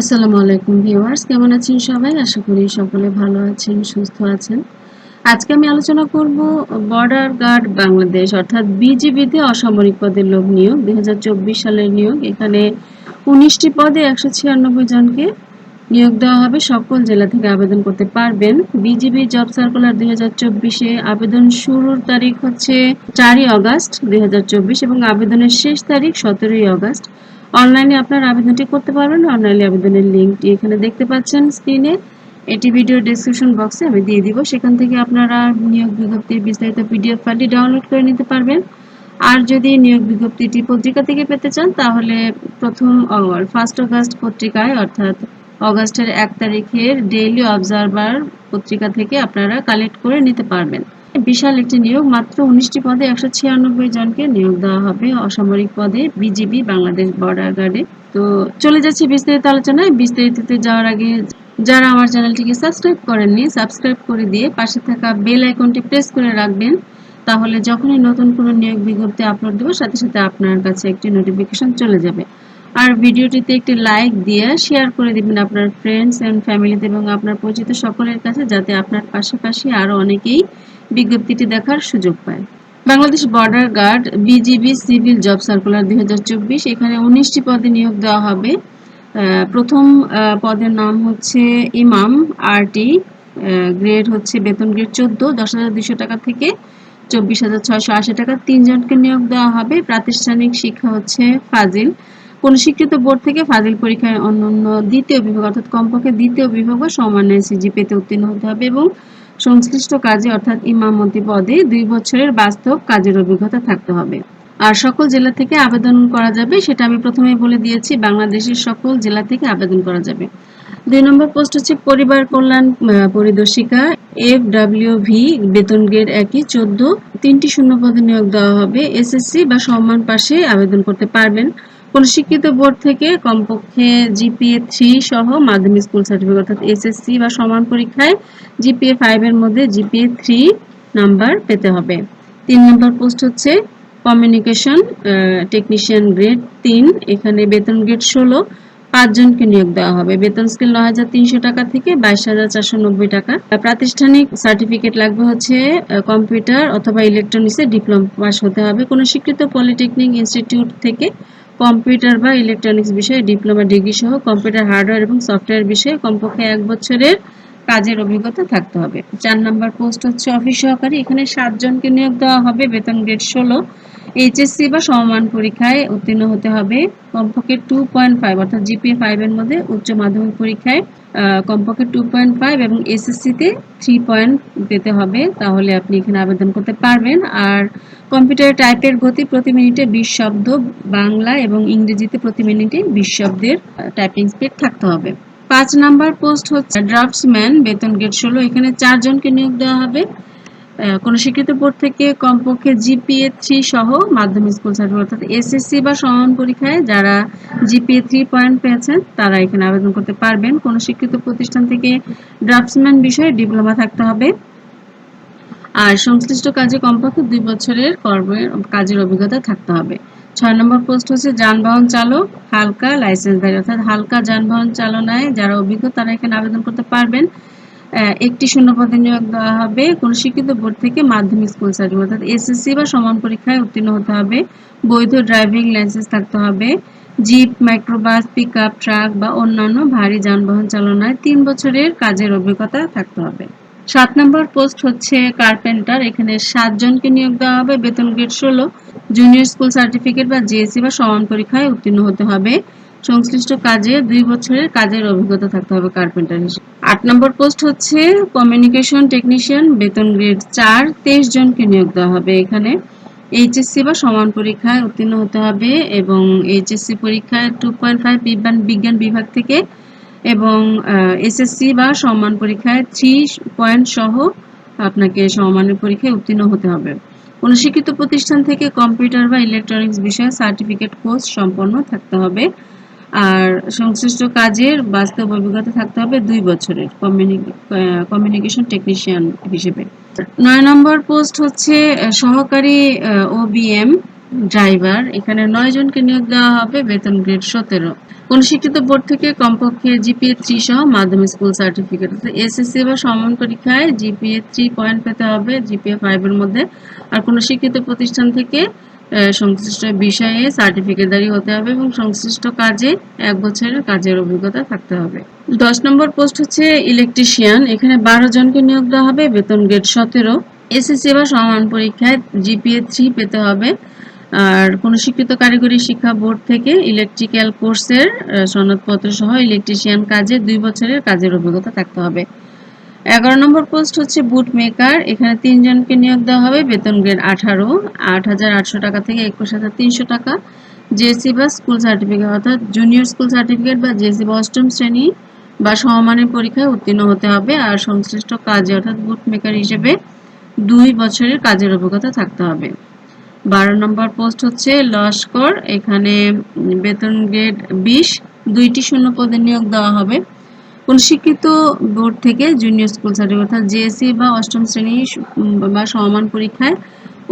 আসসালামু আলাইকুম ভিউয়ার্স, কেমন আছেন সবাই? আশা করি সকলে ভালো আছেন, সুস্থ আছেন। আজকে আমি আলোচনা করব বর্ডার গার্ড বাংলাদেশ, অর্থাৎ বিজিবিতে অসামরিক পদের লোক নিয়োগ, দুই সালের নিয়োগ। এখানে উনিশটি পদে একশো ছিয়ানব্বই জনকে নিয়োগ দেওয়া হবে। সকল জেলা থেকে আবেদন করতে পারবেন। বিজিবি জব সার্কুলার দুই চব্বিশে আবেদন শুরুর তারিখ হচ্ছে চারই অগাস্ট দুই এবং আবেদনের শেষ তারিখ সতেরোই অগাস্ট অনলাইনে আপনার আবেদনটি করতে পারবেন। অনলাইনে আবেদনের লিঙ্কটি এখানে দেখতে পাচ্ছেন স্ক্রিনে। এটি ভিডিও ডেসক্রিপশন বক্সে আমি দিয়ে দিব। সেখান থেকে আপনারা নিয়োগ বিজ্ঞপ্তির বিস্তারিত পিডিএফ ফাইলটি ডাউনলোড করে নিতে পারবেন। আর যদি নিয়োগ বিজ্ঞপ্তিটি পত্রিকা থেকে পেতে চান, তাহলে প্রথম ফার্স্ট অগাস্ট পত্রিকায়, অর্থাৎ অগাস্টের এক তারিখের ডেইলি অবজারভার পত্রিকা থেকে আপনারা কালেক্ট করে নিতে পারবেন। বিশাল একটি নিয়োগ, মাত্র উনিশটি পদে একশো ছিয়ানব্বই জনকে নিয়োগ দেওয়া হবে অসামরিক পদে বিজিবি বাংলাদেশ বর্ডার গার্ডে। তো চলে যাচ্ছি বিস্তারিত আলোচনায়। বিস্তারিততে যাওয়ার আগে যারা আমার চ্যানেলটিকে সাবস্ক্রাইব করেননি, সাবস্ক্রাইব করে দিয়ে পাশে থাকা বেল আইকনটি প্রেস করে রাখবেন। তাহলে যখনই নতুন কোনো নিয়োগ বিজ্ঞপ্তি আপলোড দেবো, সাথে সাথে আপনার কাছে একটি নোটিফিকেশন চলে যাবে। আর ভিডিওটিতে একটি লাইক দিয়ে শেয়ার করে দিবেন আপনার ফ্রেন্ডস অ্যান্ড ফ্যামিলিতে এবং আপনার পরিচিত সকলের কাছে, যাতে আপনার পাশাপাশি আরও অনেকেই বিজ্ঞপ্তিটি দেখার সুযোগ পায়। Bangladesh border guard BGB civil job circular দুই এখানে উনিশটি পদে নিয়োগ দেওয়া হবে। প্রথম পদের নাম হচ্ছে ইমাম, আরটি গ্রেড হচ্ছে বেতন গ্রেড চোদ্দ, দশ হাজার দুশো টাকা থেকে চব্বিশ হাজার ছয়শো আশি টাকা। তিনজনকে নিয়োগ দেওয়া হবে। প্রাতিষ্ঠানিক শিক্ষা হচ্ছে ফাজিল। কোন স্বীকৃত বোর্ড থেকে ফাজিল পরীক্ষায় অন্যান্য দ্বিতীয় বিভাগ, অর্থাৎ কমপক্ষে দ্বিতীয় বিভাগ বা সমানের সিজিপিতে উত্তীর্ণ হতে হবে এবং সংশ্লিষ্ট কাজে, অর্থাৎ ইমামতি পদে দুই বছরের বাস্তব কাজের অভিজ্ঞতা থাকতে হবে। আর সকল জেলা থেকে আবেদন করা যাবে, সেটা আমি প্রথমে বলে দিয়েছি, বাংলাদেশের সকল জেলা থেকে আবেদন করা যাবে। দুই নম্বর পোস্ট হচ্ছে পরিবার কল্যাণ পরিদর্শিকা এফ ডাব্লিউ ভি, বেতন গ্রেড একই, চোদ্দ, তিনটি শূন্য পদে নিয়োগ দেওয়া হবে। এসএসসি বা সম্মান পাশে আবেদন করতে পারবেন। কোন শিক্ষিত বোর্ড থেকে কমপক্ষে জিপিএ থ্রি সহ মাধ্যমিক স্কুল সার্টিফিকেট অর্থাৎ এসএসসি বা সমান পরীক্ষায় জিপিএ ফাইভ এর মধ্যে জিপিএ থ্রি নাম্বার পেতে হবে। তিন নম্বর পোস্ট হচ্ছে কমিউনিকেশন টেকনিশিয়ান গ্রেড তিন। এখানে বেতন গ্রেড ষোলো। পাঁচজনকে নিয়োগ দেওয়া হবে। বেতন স্কেল নয় হাজার তিনশো টাকা থেকে বাইশ হাজার চারশো নব্বই টাকা। প্রাতিষ্ঠানিক সার্টিফিকেট লাগবে হচ্ছে কম্পিউটার অথবা ইলেকট্রনিক্সে ডিপ্লোমা পাস হতে হবে। কোনো স্বীকৃত পলিটেকনিক ইনস্টিটিউট থেকে কম্পিউটার বা ইলেকট্রনিক্স বিষয়ে ডিপ্লোমা ডিগ্রি সহ কম্পিউটার হার্ডওয়্যার এবং সফটওয়্যার বিষয়ে কমপক্ষে এক বছরের কাজের অভিজ্ঞতা থাকতে হবে। চার নম্বর পোস্ট হচ্ছে অফিস সহকারী। এখানে সাতজনকে নিয়োগ দেওয়া হবে। বেতন গ্রেড ষোলো। এইচএসসি বা সমমান পরীক্ষায় উত্তীর্ণ হতে হবে। কমপক্ষে টু পয়েন্ট ফাইভ অর্থাৎ জিপিএ ফাইভ এর মধ্যে উচ্চ মাধ্যমিক পরীক্ষায় কমপক্ষে টু পয়েন্ট ফাইভ এবং এসএসসিতে থ্রি পয়েন্ট পেতে হবে। তাহলে আপনি এখানে আবেদন করতে পারবেন। আর কম্পিউটার টাইপের গতি প্রতি মিনিটে বিশ শব্দ বাংলা এবং ইংরেজিতে প্রতি মিনিটে বিশ শব্দের টাইপিং স্পিড থাকতে হবে। পাঁচ নাম্বার পোস্ট হচ্ছে ড্রাফটসম্যান বেতন গেট ষোলো। এখানে চারজনকে নিয়োগ দেওয়া হবে। কোনো স্বীকৃত বোর্ড থেকে কমপক্ষে জিপিএ থ্রি সহ মাধ্যমিক স্কুল সার্টিফিকেট অর্থাৎ এসএসসি বা সমান পরীক্ষায় যারা জিপিএ থ্রি পয়েন্ট পেয়েছেন, তারা এখানে আবেদন করতে পারবেন। কোনো স্বীকৃত প্রতিষ্ঠান থেকে ড্রাফটসম্যান বিষয়ে ডিপ্লোমা থাকতে হবে। আর সংশ্লিষ্ট কাজে কমপক্ষে দুই বছরের কর্মের কাজের অভিজ্ঞতা থাকতে হবে। ছয় নম্বর পোস্ট হচ্ছে যানবাহন চালক, হালকা লাইসেন্সধারী অর্থাৎ হালকা যানবাহন চালনায় যারা অভিজ্ঞ, তারা এখানে আবেদন করতে পারবেন। একটি শূন্য পদে নিয়োগ দেওয়া হবে। কোন শিক্ষিত বোর্ড থেকে মাধ্যমিক স্কুল সার্টিফিকেট, অর্থাৎ এসএসসি বা সমান পরীক্ষায় উত্তীর্ণ হতে হবে। বৈধ ড্রাইভিং লাইসেন্স থাকতে হবে। Jeep, microbus pick up truck বা অন্যান্য ভারী যানবাহন চালনায় তিন বছরের কাজের অভিজ্ঞতা থাকতে হবে। সাত নম্বর পোস্ট হচ্ছে কার্পেন্টার। এখানে সাতজনকে নিয়োগ দেওয়া হবে। বেতন গ্রেড ষোলো। জুনিয়র স্কুল সার্টিফিকেট বা জিএসসি বা সমান পরীক্ষায় উত্তীর্ণ হতে হবে। সংশ্লিষ্ট কাজে দুই বছরের কাজের অভিজ্ঞতা থাকতে হবে কার্পেন্টার হিসেবে। আট নম্বর পোস্ট হচ্ছে কমিউনিকেশন টেকনিশিয়ান বেতন গ্রেড চার, তেইশ জনকে নিয়োগ দেওয়া হবে। এখানে এইচএসসি বা সমান পরীক্ষায় উত্তীর্ণ হতে হবে এবং এইচএসসি পরীক্ষায় টু পয়েন্ট ফাইভ বিজ্ঞান বিজ্ঞান বিভাগ থেকে এবং এসএসসি বা সমান পরীক্ষায় থ্রি পয়েন্ট সহ আপনাকে সমমানের পরীক্ষায় উত্তীর্ণ হতে হবে। কোন শিক্ষিত প্রতিষ্ঠান থেকে কম্পিউটার বা ইলেকট্রনিক্স বিষয়ে সার্টিফিকেট কোর্স সম্পন্ন থাকতে হবে। আর সংশ্লিষ্ট কাজের বাস্তব অভিজ্ঞতা থাকতে হবে দুই বছরের কমিউনিকেশন টেকনিশিয়ান হিসেবে। নয় নম্বর পোস্ট হচ্ছে সহকারী ওবিএম ড্রাইভার এখানে নয় জনকে নিয়োগ দেওয়া হবে, বেতন গ্রেড সতেরো। কোন শিক্ষিত বোর্ড থেকে কমপক্ষে জিপিএ থ্রি সহ মাধ্যমিক স্কুল সার্টিফিকেট এসএসসি বা সমান পরীক্ষায় জিপিএ থ্রি পয়েন্ট পেতে হবে জিপিএ ফাইভের মধ্যে। আর কোন শিক্ষিত প্রতিষ্ঠান থেকে সংশ্লিষ্ট বিষয়ে সার্টিফিকেটধারী হতে হবে এবং সংশ্লিষ্ট কাজে এক বছরের কাজের অভিজ্ঞতা থাকতে হবে। দশ নম্বর পোস্ট হচ্ছে ইলেকট্রিশিয়ান এখানে বারো জনকে নিয়োগ দেওয়া হবে, বেতন গ্রেড সতেরো। এসএসসি বা সমান পরীক্ষায় জিপিএ থ্রি পেতে হবে। আর কোন শিক্ষিত কারিগরি শিক্ষা বোর্ড থেকে ইলেকট্রিক্যাল কোর্সের সনদপত্র সহ ইলেকট্রিশিয়ান কাজে দুই বছরের কাজের অভিজ্ঞতা থাকতে হবে। এগারো নম্বর পোস্ট হচ্ছে বুট মেকার এখানে তিনজনকে নিয়োগ দেওয়া হবে। বেতন গ্রেড আঠারো। আট হাজার আটশো টাকা থেকে একুশ হাজার তিনশো টাকা। জেসি বা স্কুল সার্টিফিকেট অর্থাৎ জুনিয়র স্কুল সার্টিফিকেট বা জেসি বা অষ্টম শ্রেণি বা সমমানের পরীক্ষায় উত্তীর্ণ হতে হবে। আর সংশ্লিষ্ট কাজে অর্থাৎ বুট মেকার হিসেবে দুই বছরের কাজের অভিজ্ঞতা থাকতে হবে। বারো নম্বর পোস্ট হচ্ছে লস্কর এখানে বেতন গ্রেড বিশ। দুইটি শূন্য পদে নিয়োগ দেওয়া হবে। কোন শিক্ষিত বোর্ড থেকে জুনিয়র স্কুল সার্টিফিকেট অর্থাৎ জেএসসি বা অষ্টম শ্রেণি বা সমান পরীক্ষায়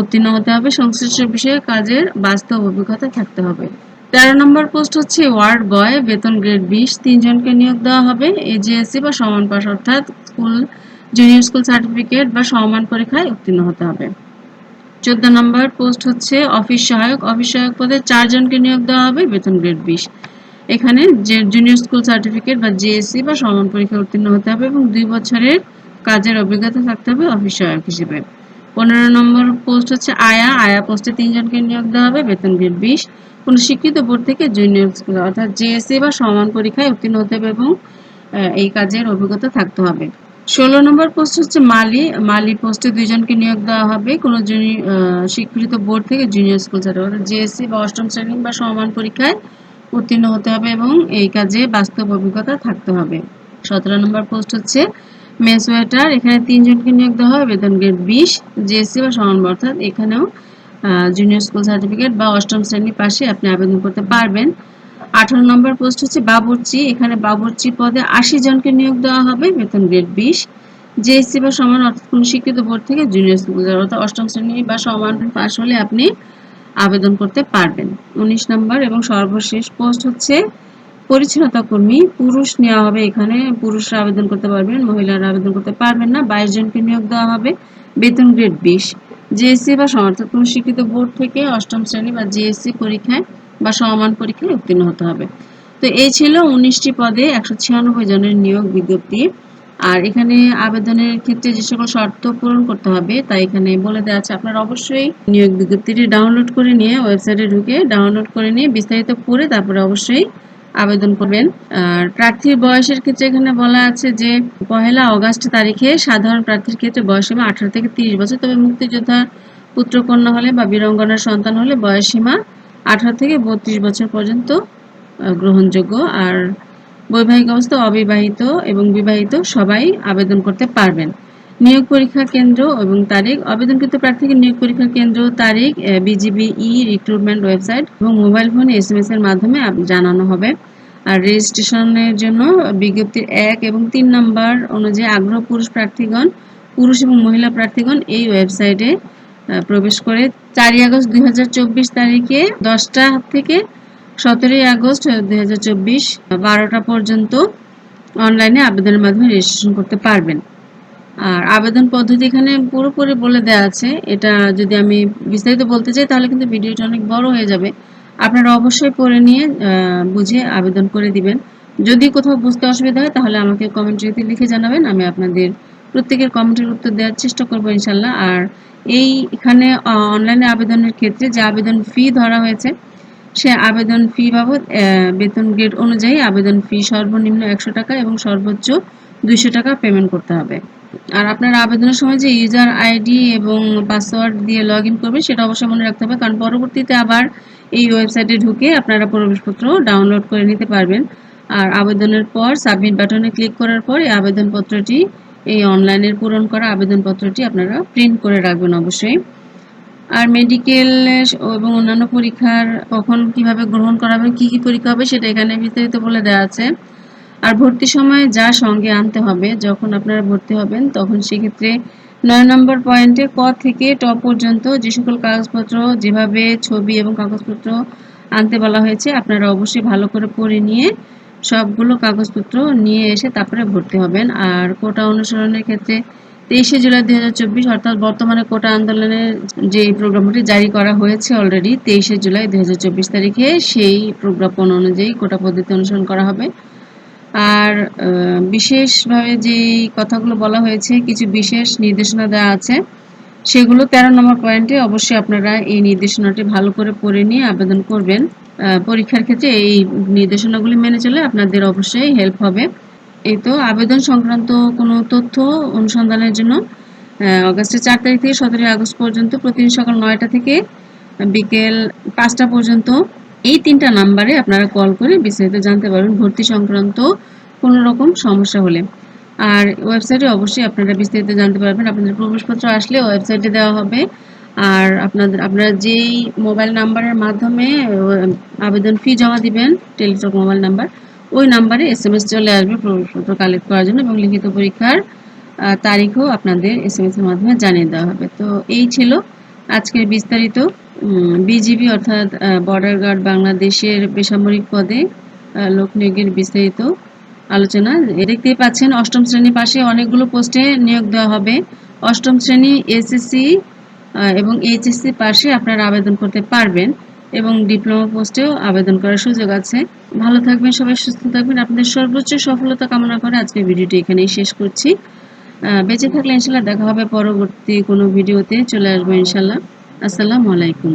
উত্তীর্ণ হতে হবে। সংশ্লিষ্ট বিষয়ে কাজের বাস্তব অভিজ্ঞতা থাকতে হবে। তেরো নম্বর পোস্ট হচ্ছে ওয়ার্ড বয়, বেতন গ্রেড বিশ, তিনজনকে নিয়োগ দেওয়া হবে। এজেএসসি বা সমান পাশ, অর্থাৎ স্কুল জুনিয়র স্কুল সার্টিফিকেট বা সমান পরীক্ষায় উত্তীর্ণ হতে হবে। চোদ্দ নম্বর পোস্ট হচ্ছে অফিস সহায়ক। অফিস সহায়ক পদে চারজনকে নিয়োগ দেওয়া হবে, বেতন গ্রেড বিশ। এখানে যে জুনিয়র স্কুল সার্টিফিকেট বা জেএসসি বা সমান পরীক্ষায় উত্তীর্ণ হতে হবে এবং দুই বছরের কাজের অভিজ্ঞতা থাকতে হবে অফিস সহায়ক হিসেবে। পনেরো নম্বর পোস্ট হচ্ছে আয়া। আয়া পোস্টে তিনজনকে নিয়োগ দেওয়া হবে, বেতন গ্রেড বিশ। কোন শিক্ষিত বোর্ড থেকে জুনিয়র স্কুল অর্থাৎ জেএসসি বা সমান পরীক্ষায় উত্তীর্ণ হতে হবে এবং এই কাজের অভিজ্ঞতা থাকতে হবে। ষোলো নম্বর পোস্ট হচ্ছে মালি। মালি পোস্টে দুইজনকে নিয়োগ দেওয়া হবে। কোনো স্বীকৃত বোর্ড থেকে জুনিয়র স্কুল সার্টিফিকেট জেএসসি বা অষ্টম শ্রেণি বা সমান পরীক্ষায় উত্তীর্ণ হতে হবে এবং এই কাজে বাস্তব অভিজ্ঞতা থাকতে হবে। সতেরো নম্বর পোস্ট হচ্ছে, মেস ওয়েটার, এখানে তিনজনকে নিয়োগ দেওয়া হবে। বেতন গ্রেড বিশ, জেএসসি বা সমান অর্থাৎ এখানেও জুনিয়র স্কুল সার্টিফিকেট বা অষ্টম শ্রেণি পাশে আপনি আবেদন করতে পারবেন। আঠারো নম্বর পোস্ট হচ্ছে, বাবুর্চি, এখানে বাবুর্চি পদে আশি জনকে নিয়োগ দেওয়া হবে, বেতন গ্রেড বিশ। জেএসসি বা সমান, অর্থাৎ কোন স্বীকৃত বোর্ড থেকে জুনিয়র স্কুল অর্থাৎ অষ্টম শ্রেণি বা সমান পাশ হলে আপনি আবেদন করতে পারবেন। উনিশ নম্বর এবং সর্বশেষ পোস্ট হচ্ছে, পরিচ্ছন্নতা কর্মী, পুরুষ নেওয়া হবে এখানে, পুরুষরা আবেদন করতে পারবেন, মহিলারা আবেদন করতে পারবেন না, বাইশ জনকে নিয়োগ দেওয়া হবে, বেতন গ্রেড বিশ। জেএসসি বা সমর্থক কোন স্বীকৃত বোর্ড থেকে অষ্টম শ্রেণি বা জিএসসি পরীক্ষায় বা সমান পরীক্ষায় উত্তীর্ণ হতে হবে। তো এই ছিল উনিশটি পদে একশো ছিয়ানব্বই জনের নিয়োগ বিজ্ঞপ্তি। আর এখানে আবেদনের ক্ষেত্রে যে সকল শর্ত পূরণ করতে হবে, তা এখানে বলে দেওয়া আছে। আপনারা অবশ্যই নিয়োগ বিজ্ঞপ্তিটি ডাউনলোড করে নিয়ে ওয়েবসাইটে ঢুকে ডাউনলোড করে নিয়ে বিস্তারিত পড়ে তারপরে অবশ্যই আবেদন করবেন। আর প্রার্থীর বয়সের ক্ষেত্রে এখানে বলা আছে যে, পহেলা অগাস্ট তারিখে সাধারণ প্রার্থীর ক্ষেত্রে বয়সীমা আঠারো থেকে তিরিশ বছর। তবে মুক্তিযোদ্ধা পুত্রকন্যা হলে বা বীরঙ্গনার সন্তান হলে বয়সীমা আঠারো থেকে বত্রিশ বছর পর্যন্ত গ্রহণযোগ্য। আর বৈবাহিক অবস্থা অবিবাহিত এবং বিবাহিত সবাই আবেদন করতে পারবেন। নিয়োগ পরীক্ষা কেন্দ্র এবং তারিখ, আবেদনকৃত প্রার্থীকে নিয়োগ পরীক্ষা কেন্দ্র তারিখ বিজিবি, ই, রিক্রুটমেন্ট ওয়েবসাইট এবং মোবাইল ফোনে এস এম এস এর মাধ্যমে জানানো হবে। আর রেজিস্ট্রেশনের জন্য বিজ্ঞপ্তির এক এবং তিন নাম্বার অনুযায়ী আগ্রহ পুরুষ প্রার্থীগণ, পুরুষ এবং মহিলা প্রার্থীগণ এই ওয়েবসাইটে প্রবেশ করে চারই আগস্ট দুই হাজার চব্বিশ তারিখে দশটা থেকে সতেরোই আগস্ট দুই হাজার চব্বিশ, বারোটা পর্যন্ত অনলাইনে আবেদনের মাধ্যমে রেজিস্ট্রেশন করতে পারবেন। আর আবেদন পদ্ধতি এখানে পুরোপুরি বলে দেওয়া আছে। এটা যদি আমি বিস্তারিত বলতে চাই, তাহলে কিন্তু ভিডিওটা অনেক বড় হয়ে যাবে। আপনারা অবশ্যই পড়ে নিয়ে বুঝে আবেদন করে দিবেন। যদি কোথাও বুঝতে অসুবিধা হয়, তাহলে আমাকে কমেন্টে লিখে জানাবেন। আমি আপনাদের প্রত্যেকের কমেন্টের উত্তর দেওয়ার চেষ্টা করব ইনশাল্লাহ। আর এই এখানে অনলাইনে আবেদনের ক্ষেত্রে যে আবেদন ফি ধরা হয়েছে সে আবেদন ফি বাবদ বেতন গ্রেড অনুযায়ী আবেদন ফি সর্বনিম্ন একশো টাকা এবং সর্বোচ্চ দুইশো টাকা পেমেন্ট করতে হবে। আর আপনার আবেদনের সময় যে ইউজার আইডি এবং পাসওয়ার্ড দিয়ে লগ ইন করবেন সেটা অবশ্যই মনে রাখতে হবে। কারণ পরবর্তীতে আবার এই ওয়েবসাইটে ঢুকে আপনারা প্রবেশপত্র ডাউনলোড করে নিতে পারবেন। আর আবেদনের পর সাবমিট বাটনে ক্লিক করার পর এই আবেদনপত্রটি, এই অনলাইনের পূরণ করা আবেদনপত্রটি আপনারা প্রিন্ট করে রাখবেন অবশ্যই। আর মেডিকেল এবং অন্যান্য পরীক্ষার কখন কীভাবে গ্রহণ করা হবে কী কী পরীক্ষা হবে সেটা এখানে বিস্তারিত বলে দেওয়া আছে। আর ভর্তির সময় যা সঙ্গে আনতে হবে, যখন আপনারা ভর্তি হবেন, তখন সেক্ষেত্রে নয় নম্বর পয়েন্টে ক থেকে ট পর্যন্ত যে সকল কাগজপত্র, যেভাবে ছবি এবং কাগজপত্র আনতে বলা হয়েছে, আপনারা অবশ্যই ভালো করে পড়ে নিয়ে সবগুলো কাগজপত্র নিয়ে এসে তারপরে ভর্তি হবেন। আর কোটা অনুসরণের ক্ষেত্রে তেইশে জুলাই দু হাজার চব্বিশ, অর্থাৎ বর্তমানে কোটা আন্দোলনের যে প্রোগ্রামটি জারি করা হয়েছে অলরেডি তেইশে জুলাই দু হাজার চব্বিশ তারিখে সেই প্রজ্ঞাপন অনুযায়ী কোটা পদ্ধতি অনুসরণ করা হবে। আর বিশেষভাবে যে কথাগুলো বলা হয়েছে, কিছু বিশেষ নির্দেশনা দেওয়া আছে, সেগুলো তেরো নম্বর পয়েন্টে অবশ্যই আপনারা এই নির্দেশনাটি ভালো করে পড়ে নিয়ে আবেদন করবেন। পরীক্ষার ক্ষেত্রে এই নির্দেশনাগুলি মেনে চলে আপনাদের অবশ্যই হেল্প হবে। এই তো আবেদন সংক্রান্ত কোনো তথ্য অনুসন্ধানের জন্য অগাস্টের চার তারিখ থেকে সতেরোই আগস্ট পর্যন্ত প্রতিদিন সকাল নয়টা থেকে বিকেল পাঁচটা পর্যন্ত এই তিনটা নাম্বারে আপনারা কল করে বিস্তারিত জানতে পারবেন ভর্তি সংক্রান্ত কোনো রকম সমস্যা হলে। আর ওয়েবসাইটে অবশ্যই আপনারা বিস্তারিত জানতে পারবেন। আপনাদের প্রবেশপত্র আসলে ওয়েবসাইটে দেওয়া হবে। আর আপনাদের, আপনারা যেই মোবাইল নাম্বারের মাধ্যমে আবেদন ফি জমা দিবেন, টেলিটক মোবাইল নাম্বার ওই নাম্বারে এস এম এস চলে আসবে প্রবেশপত্র কালেক্ট করার জন্য এবং লিখিত পরীক্ষার তারিখও আপনাদের এস এম এস এর মাধ্যমে জানিয়ে দেওয়া হবে। তো এই ছিল আজকের বিস্তারিত। বিজিবি অর্থাৎ বর্ডার গার্ড বাংলাদেশের বেসামরিক পদে লোক নিয়োগের বিস্তারিত আলোচনা। দেখতেই পাচ্ছেন, অষ্টম শ্রেণির পাশে অনেকগুলো পোস্টে নিয়োগ দেওয়া হবে। অষ্টম শ্রেণি এসএসসি এবং এইচএসসি পাশে আপনারা আবেদন করতে পারবেন। এবং ডিপ্লোমা পোস্টেও আবেদন করার সুযোগ আছে। ভালো থাকবেন সবাই, সুস্থ থাকবেন। আপনাদের সর্বোচ্চ সফলতা কামনা করে আজকে ভিডিওটি এখানেই শেষ করছি। বেঁচে থাকলে ইনশাল্লাহ দেখা হবে পরবর্তী কোনো ভিডিওতে। চলে আসব ইনশাল্লাহ। আসসালামু আলাইকুম।